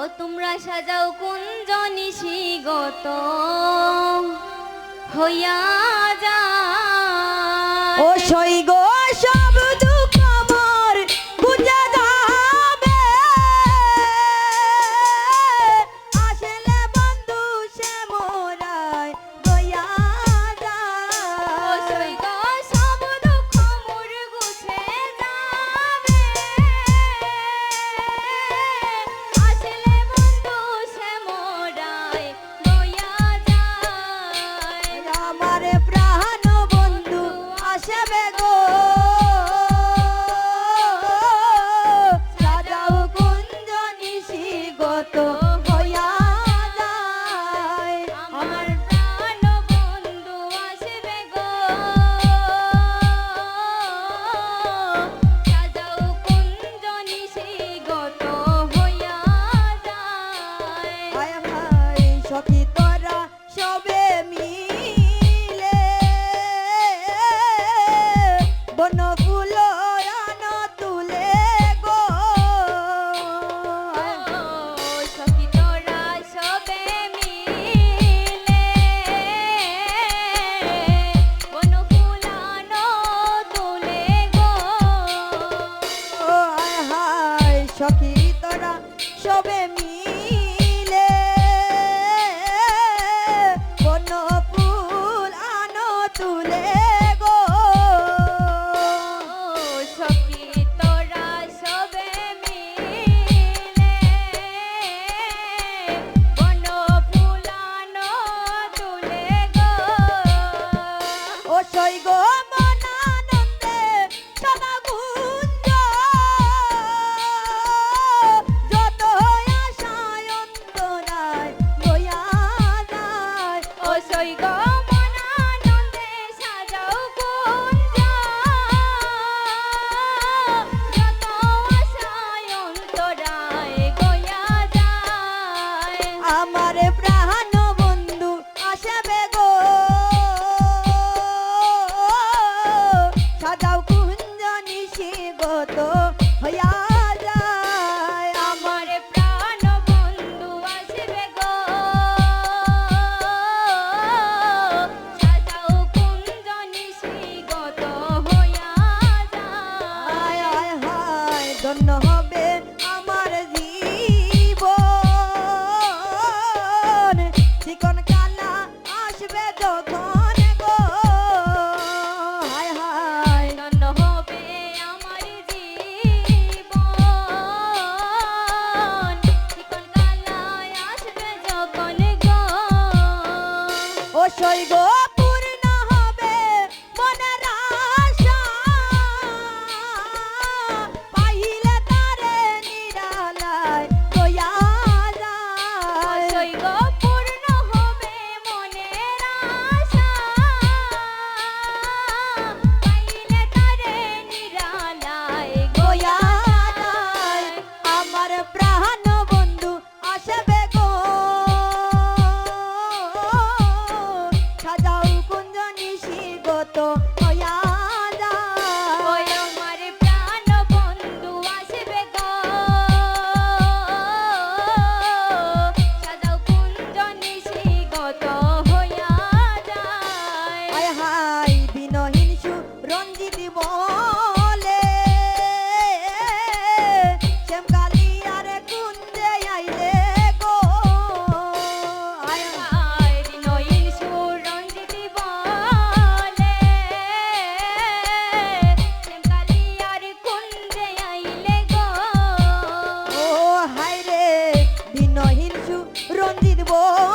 ও তোমরা সাজাও কুঞ্জ নিশিগত হইয়া যা ও সৈগো Goma. don't know Oh.